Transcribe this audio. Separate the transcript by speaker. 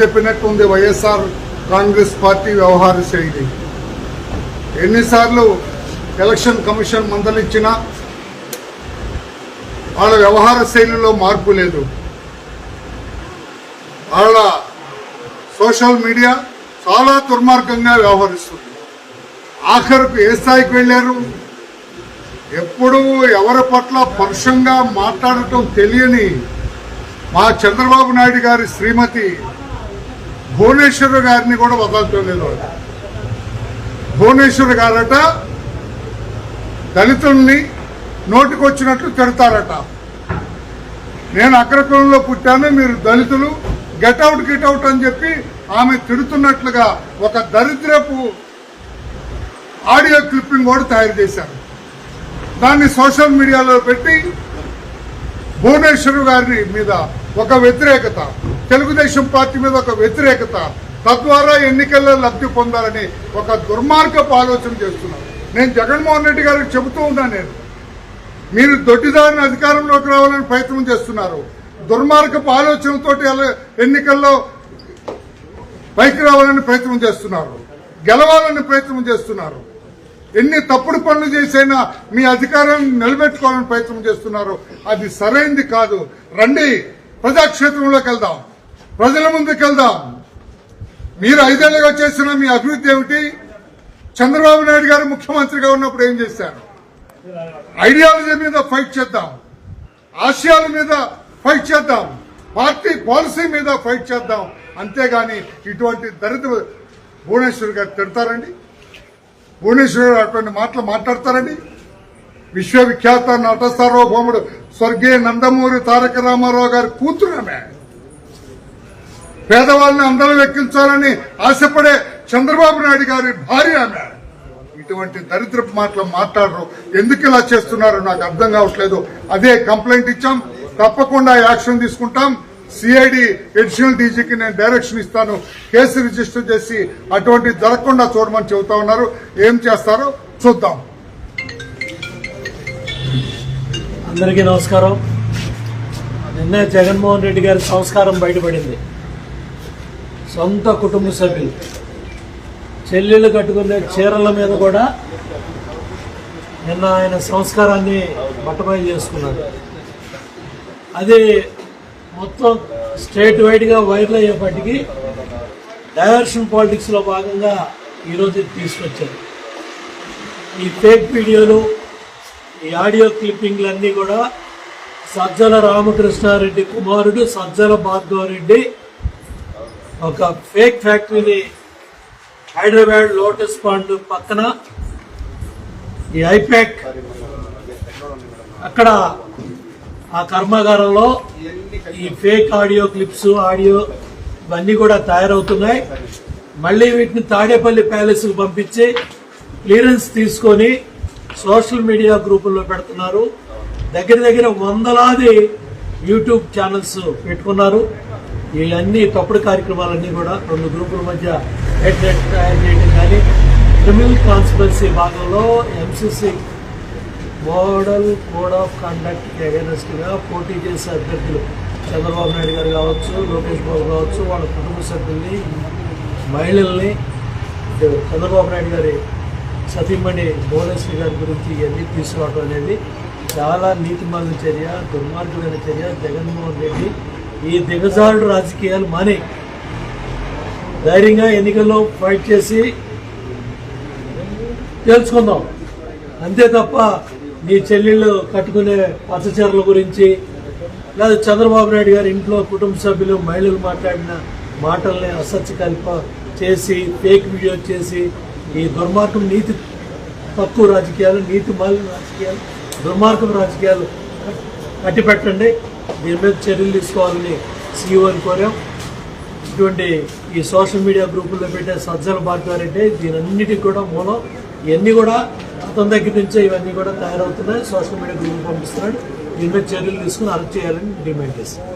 Speaker 1: చెప్పినట్టు ఉంది వైఎస్ఆర్ కాంగ్రెస్ పార్టీ వ్యవహార శైలి. ఎన్నిసార్లు ఎలక్షన్ కమిషన్ మందలిచ్చినా వాళ్ళ వ్యవహార శైలిలో మార్పు లేదు. వాళ్ళ సోషల్ మీడియా చాలా దుర్మార్గంగా వ్యవహరిస్తుంది. ఆఖరికి ఏ స్థాయికి వెళ్ళారు? ఎప్పుడు ఎవరి పట్ల పరుషంగా మాట్లాడటం తెలియని మా చంద్రబాబు నాయుడు గారి శ్రీమతి భువనేశ్వర్ గారిని కూడా వదలటం లేదు వాళ్ళు. భువనేశ్వర్ గారట దళితుల్ని నోటికొచ్చినట్లు తిడతారట. నేను అగ్రకులంలో పుట్టాను మీరు దళితులు గెట్అవుట్ గిట్అవుట్ అని చెప్పి ఆమె తిడుతున్నట్లుగా ఒక దరిద్రపు ఆడియో క్లిప్పింగ్ కూడా తయారు చేశారు. దాన్ని సోషల్ మీడియాలో పెట్టి భువనేశ్వర్ గారి మీద ఒక వ్యతిరేకత. తెలుగుదేశం పార్టీ మీద ఒక వ్యతిరేకత తద్వారా ఎన్నికల్లో లబ్ధి పొందాలని ఒక దుర్మార్గపు ఆలోచన చేస్తున్నారు నేను జగన్మోహన్ రెడ్డి గారికి చెబుతూ ఉన్నాను నేను. మీరు దొడ్డిదారిని అధికారంలోకి రావాలని ప్రయత్నం చేస్తున్నారు. దుర్మార్గపు ఆలోచనతో ఎన్నికల్లో పైకి రావాలని ప్రయత్నం చేస్తున్నారు. గెలవాలని ప్రయత్నం చేస్తున్నారు. ఎన్ని తప్పుడు పనులు చేసైనా మీ అధికారాన్ని నిలబెట్టుకోవాలని ప్రయత్నం చేస్తున్నారు. అది సరైంది కాదు. రండి ప్రజాక్షేత్రంలోకి వెళ్దాం. ప్రజల ముందుకెళ్దాం మీరు ఐదేళ్ళుగా చేసిన మీ అభివృద్ధి ఏమిటి? చంద్రబాబు నాయుడు గారు ముఖ్యమంత్రిగా ఉన్నప్పుడు ఏం చేశారు? ఐడియాలజీ మీద ఫైట్ చేద్దాం. ఆశయాల మీద ఫైట్ చేద్దాం. పార్టీ పాలసీ మీద ఫైట్ చేద్దాం. అంతేగాని ఇటువంటి దరిద్ర భువనేశ్వర్ గారు తిడతారండి? భువనేశ్వర్ గారు అటువంటి మాటలు మాట్లాడతారండి? విశ్వవిఖ్యాత నటసార్వభౌముడు స్వర్గీయ నందమూరి తారక రామారావు గారి ఆమె. పేదవాళ్ళని అందరం ఎక్కించాలని ఆశపడే చంద్రబాబు నాయుడు గారి భార్య ఆమె. ఇటువంటి దరిద్రపు మాటలు మాట్లాడరు. ఎందుకు ఇలా చేస్తున్నారో? నాకు అర్థం కావట్లేదు. అదే కంప్లైంట్ ఇచ్చాం. తప్పకుండా యాక్షన్ తీసుకుంటాం. సిఐడి అడిషనల్ డీజీకి నేను డైరెక్షన్ ఇస్తాను. కేసు రిజిస్టర్ చేసి అటువంటి జరగకుండా చూడమని చెబుతా ఉన్నారు. ఏం చేస్తారో చూద్దాం.
Speaker 2: అందరికీ నమస్కారం. నిన్న జగన్మోహన్ రెడ్డి గారి సంస్కారం బయటపడింది. సొంత కుటుంబ సభ్యులు. చెల్లెళ్ళు కట్టుకునే చీరల మీద కూడా నిన్న ఆయన సంస్కారాన్ని బట్టబయలు చేసుకున్నారు. అది మొత్తం స్టేట్ వైడ్గా వైరల్ అయ్యేప్పటికీ డైవర్షన్ పాలిటిక్స్లో భాగంగా ఈరోజు తీసుకొచ్చారు. ఈ ఫేక్ వీడియోలు ఈ ఆడియో క్లిప్పింగ్లన్నీ కూడా సజ్జల రామకృష్ణారెడ్డి కుమారుడు సజ్జల భార్గవరెడ్డి ఒక ఫేక్ ఫ్యాక్టరీని హైదరాబాద్ లోటస్ పాండ్ పక్కన ఈ ఐపాక్ అక్కడ ఆ కర్మాగారంలో ఈ ఫేక్ ఆడియో క్లిప్స్ ఆడియో ఇవన్నీ కూడా తయారవుతున్నాయి. మళ్ళీ వీటిని తాడేపల్లి ప్యాలెస్కు పంపించి క్లియరెన్స్ తీసుకొని సోషల్ మీడియా గ్రూపుల్లో పెడుతున్నారు. దగ్గర దగ్గర వందలాది యూట్యూబ్ ఛానల్స్ పెట్టుకున్నారు. ఇవన్నీ తప్పుడు కార్యక్రమాలన్నీ కూడా రెండు గ్రూపుల మధ్య హెడ్ నెట్ తయారు చేయడం కానీ క్రిమినల్ కాన్స్పిరసీ భాగంలో MCC model code of conduct against పోటీ చేసే అభ్యర్థులు చంద్రబాబు నాయుడు గారు కావచ్చు లోకేష్ బాబు కావచ్చు వాళ్ళ కుటుంబ సభ్యుల్ని మహిళల్ని చంద్రబాబు నాయుడు గారి సతీమణి భువనేశ్వరి గారి గురించి ఇవన్నీ తీసుకురావడం అనేది చాలా నీతిమాలిన చర్య దుర్మార్గమైన చర్య. జగన్మోహన్ రెడ్డి ఈ దిగజారుడు రాజకీయాలు మాని. ధైర్యంగా ఎన్నికల్లో ఫైట్ చేసి తెలుసుకుందాం అంతే తప్ప నీ చెల్లెళ్ళు కట్టుకునే పచ్చచీరల గురించి లేదా చంద్రబాబు నాయుడు గారి ఇంట్లో కుటుంబ సభ్యులు మహిళలు మాట్లాడిన మాటల్ని అసత్య కల్ప చేసి ఫేక్ వీడియో చేసి ఈ దుర్మార్గం నీతి తక్కువ రాజకీయాలు నీతి మాలిన రాజకీయాలు దుర్మార్గం రాజకీయాలు కట్టిపెట్టండి. దీని మీద చర్యలు తీసుకోవాలని సీఈఓని కోరాం. ఇటువంటి ఈ సోషల్ మీడియా గ్రూపుల్లో పెట్టే సజ్జల భార్గారెడ్డి దీనన్నిటికి కూడా మూలం. ఇవన్నీ కూడా అతని దగ్గర నుంచే ఇవన్నీ కూడా తయారవుతున్నాయి. సోషల్ మీడియా గ్రూప్ పంపిస్తున్నాడు. దీని మీద చర్యలు తీసుకుని అరెస్ట్ చేయాలని డిమాండ్ చేస్తాను